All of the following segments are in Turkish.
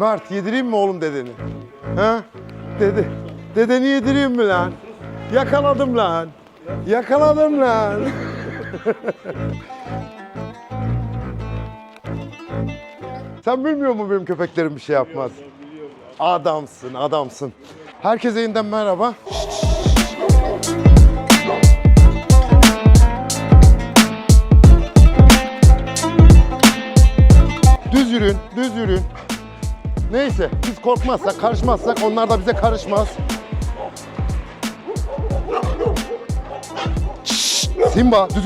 Mert yedireyim mi oğlum dedeni? Ha? Dede. Dedeni yedireyim mi lan? Yakaladım lan. Yakaladım lan. Sen bilmiyor musun benim köpeklerim bir şey yapmaz? Adamsın, adamsın. Herkese yeniden merhaba. Düz yürün, düz yürün. Neyse, biz korkmazsak, karışmazsak onlar da bize karışmaz. Simba, düz...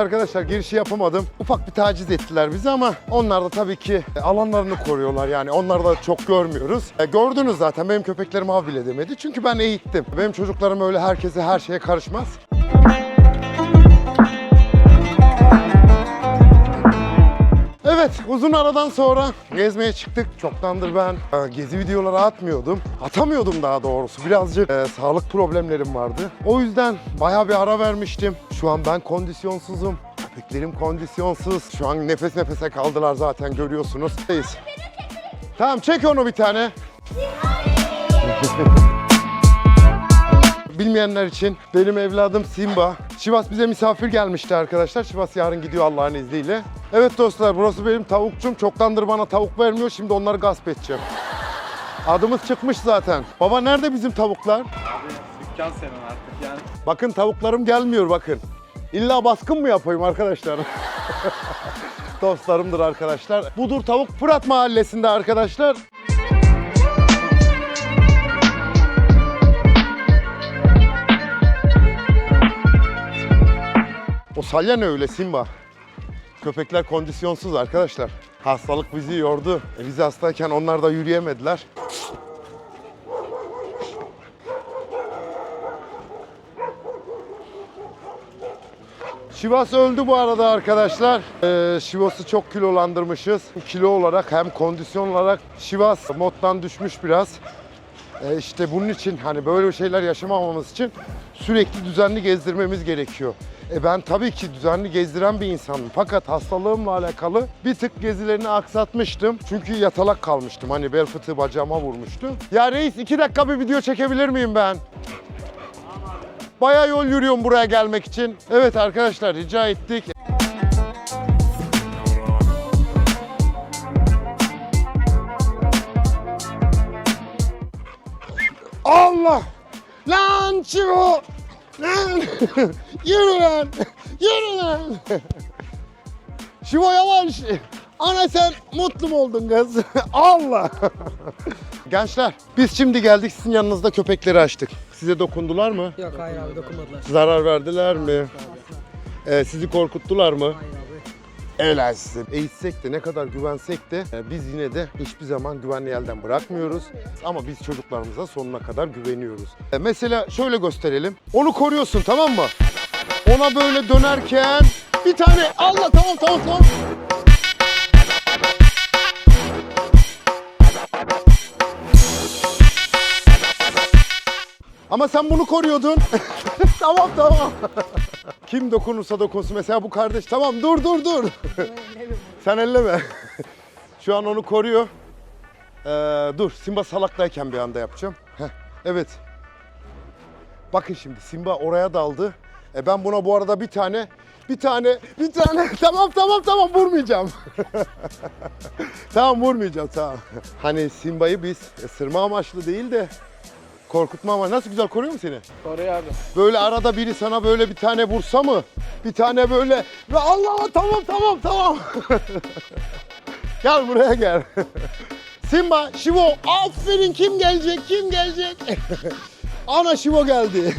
arkadaşlar girişi yapamadım. Ufak bir taciz ettiler bizi ama onlar da tabii ki alanlarını koruyorlar yani onları da çok görmüyoruz. E, gördünüz zaten benim köpeklerim av bile demedi çünkü ben eğittim. Benim çocuklarım öyle herkese her şeye karışmaz. Evet uzun aradan sonra gezmeye çıktık. Çoktandır ben e, gezi videoları atmıyordum. Atamıyordum daha doğrusu. Birazcık e, sağlık problemlerim vardı. O yüzden bayağı bir ara vermiştim. Şu an ben kondisyonsuzum. Köpeklerim kondisyonsuz. Şu an nefes nefese kaldılar zaten görüyorsunuz. Deyiz. Tamam çek onu bir tane. Bilmeyenler için benim evladım Simba. Şivas bize misafir gelmişti arkadaşlar. Şivas yarın gidiyor Allah'ın izniyle. Evet dostlar burası benim tavukçum. Çoktandır bana tavuk vermiyor. Şimdi onları gasp edeceğim. Adımız çıkmış zaten. Baba nerede bizim tavuklar? Dükkan senin artık yani. Bakın tavuklarım gelmiyor bakın. İlla baskın mı yapayım arkadaşlar? Dostlarımdır arkadaşlar. Budur Tavuk Fırat Mahallesi'nde arkadaşlar. O salya öyle Simba? Köpekler kondisyonsuz arkadaşlar. Hastalık bizi yordu. E biz hastayken onlar da yürüyemediler. Şivas öldü bu arada arkadaşlar. Ee, Şivas'ı çok kilolandırmışız. Kilo olarak hem kondisyon olarak Şivas moddan düşmüş biraz. Ee, işte bunun için hani böyle şeyler yaşamamamız için sürekli düzenli gezdirmemiz gerekiyor. E ben tabii ki düzenli gezdiren bir insanım. Fakat hastalığımla alakalı bir tık gezilerini aksatmıştım. Çünkü yatalak kalmıştım. Hani bel fıtığı bacağıma vurmuştu. Ya reis iki dakika bir video çekebilir miyim ben? Bayağı yol yürüyorum buraya gelmek için. Evet arkadaşlar rica ettik. Lan Çivo! Lan! yürü lan! Yürü lan! Şivo yavaş! Ana sen mutlu mu oldun kız? Allah! Gençler biz şimdi geldik sizin yanınızda köpekleri açtık. Size dokundular mı? Yok hayır abi dokunmadılar. Zarar verdiler mi? Ee, sizi korkuttular mı? Hayır size. Eğitsek de ne kadar güvensek de e, biz yine de hiçbir zaman güvenli elden bırakmıyoruz. Ama biz çocuklarımıza sonuna kadar güveniyoruz. E, Mesela şöyle gösterelim. Onu koruyorsun tamam mı? Ona böyle dönerken bir tane Allah tamam tamam tamam. Ama sen bunu koruyordun. tamam tamam. Kim dokunursa dokunsun. Mesela bu kardeş tamam dur dur dur. sen elleme. Şu an onu koruyor. Ee, dur Simba salaktayken bir anda yapacağım. Heh, evet. Bakın şimdi Simba oraya daldı. E ben buna bu arada bir tane, bir tane, bir tane. tamam tamam tamam vurmayacağım. tamam vurmayacağım tamam. Hani Simba'yı biz ısırma amaçlı değil de korkutma ama nasıl güzel koruyor mu seni? Oraya abi. Böyle arada biri sana böyle bir tane vursa mı? Bir tane böyle ve Allah tamam tamam tamam. gel buraya gel. Simba, Şivo, aferin kim gelecek, kim gelecek? Ana Şivo geldi.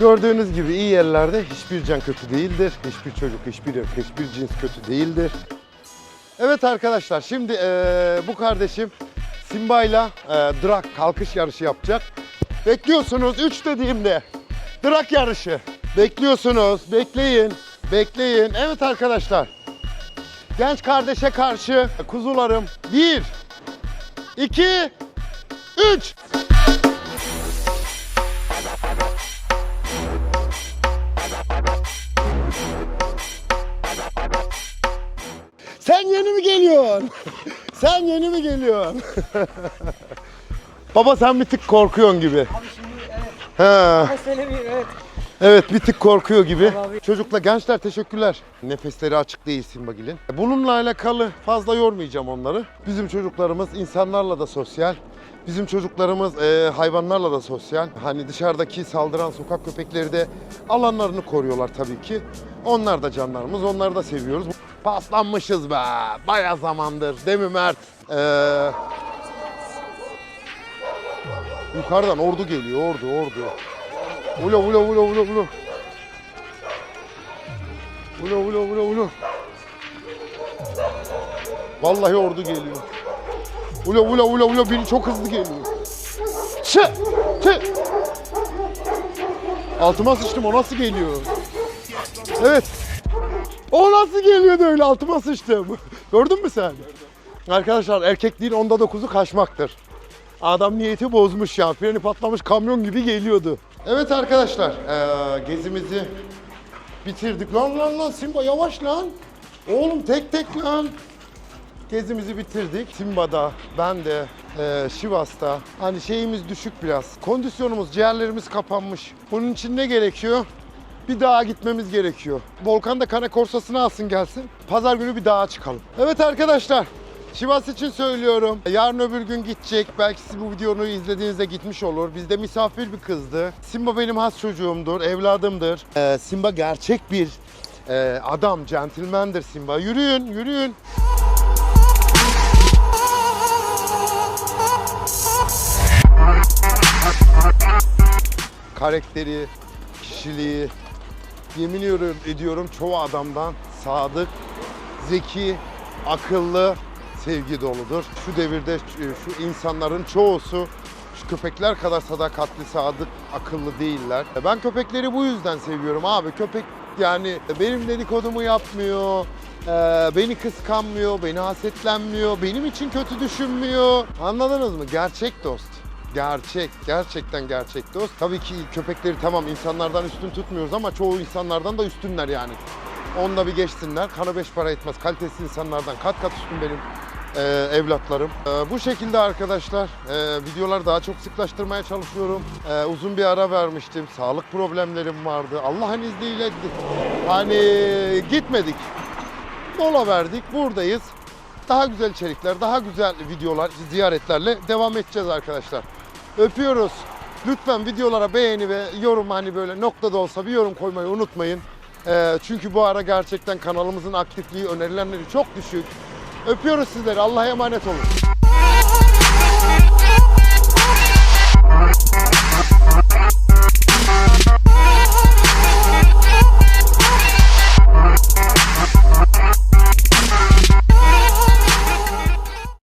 Gördüğünüz gibi iyi yerlerde hiçbir can kötü değildir. Hiçbir çocuk, hiçbir ırk, hiçbir cins kötü değildir. Evet arkadaşlar şimdi eee, bu kardeşim Simba'yla eee drag kalkış yarışı yapacak. Bekliyorsunuz 3 dediğimde. Drag yarışı. Bekliyorsunuz. Bekleyin. Bekleyin. Evet arkadaşlar. Genç kardeşe karşı kuzularım. Bir, iki, üç. Sen yeni mi geliyorsun? sen yeni mi geliyorsun? Baba sen bir tık korkuyorsun gibi. Abi şimdi evet. He. Ama evet. Evet bir tık korkuyor gibi. Çocukla gençler teşekkürler. Nefesleri açık değil Simbagil'in. Bununla alakalı fazla yormayacağım onları. Bizim çocuklarımız insanlarla da sosyal. Bizim çocuklarımız e, hayvanlarla da sosyal. Hani dışarıdaki saldıran sokak köpekleri de alanlarını koruyorlar tabii ki. Onlar da canlarımız, onları da seviyoruz. Paslanmışız be, baya zamandır değil mi Mert? Ee, yukarıdan ordu geliyor, ordu, ordu. Ula ula ula ula ula. Ula ula ula ula. Vallahi ordu geliyor. Ula ula ula ula biri çok hızlı geliyor. Çı! Çı! Altıma sıçtım o nasıl geliyor? Evet. O nasıl geliyordu öyle altıma sıçtım. Gördün mü sen? Arkadaşlar erkekliğin onda dokuzu kaçmaktır. Adam niyeti bozmuş ya. Freni patlamış kamyon gibi geliyordu. Evet arkadaşlar eee, gezimizi bitirdik. Lan lan lan Simba yavaş lan. Oğlum tek tek lan. Gezimizi bitirdik. Simba'da, ben de, eee Sivas'ta. Hani şeyimiz düşük biraz. Kondisyonumuz, ciğerlerimiz kapanmış. Bunun için ne gerekiyor? Bir dağa gitmemiz gerekiyor. Volkan da kane korsasını alsın gelsin. Pazar günü bir dağa çıkalım. Evet arkadaşlar. Sivas için söylüyorum. Yarın öbür gün gidecek. Belki siz bu videonu izlediğinizde gitmiş olur. Bizde misafir bir kızdı. Simba benim has çocuğumdur, evladımdır. Ee, Simba gerçek bir e, adam, centilmendir Simba. Yürüyün, yürüyün. Karakteri, kişiliği, yemin ediyorum, çoğu adamdan sadık, zeki, akıllı, sevgi doludur. Şu devirde şu- şu insanların çoğusu şu köpekler kadar sadakatli, sadık, akıllı değiller. Ben köpekleri bu yüzden seviyorum abi. Köpek yani benim dedikodumu yapmıyor, e, beni kıskanmıyor, beni hasetlenmiyor, benim için kötü düşünmüyor. Anladınız mı? Gerçek dost. Gerçek, gerçekten gerçek dost. Tabii ki köpekleri tamam insanlardan üstün tutmuyoruz ama çoğu insanlardan da üstünler yani. Onda bir geçsinler. Kanı beş para etmez. Kalitesiz insanlardan kat kat üstün benim e, evlatlarım. E, bu şekilde arkadaşlar e, videolar daha çok sıklaştırmaya çalışıyorum. E, uzun bir ara vermiştim. Sağlık problemlerim vardı. Allah'ın izniyle hani gitmedik. Mola verdik. Buradayız. Daha güzel içerikler, daha güzel videolar, ziyaretlerle devam edeceğiz arkadaşlar. Öpüyoruz. Lütfen videolara beğeni ve yorum hani böyle noktada olsa bir yorum koymayı unutmayın. Ee, çünkü bu ara gerçekten kanalımızın aktifliği önerilenleri çok düşük. Öpüyoruz sizleri. Allah'a emanet olun.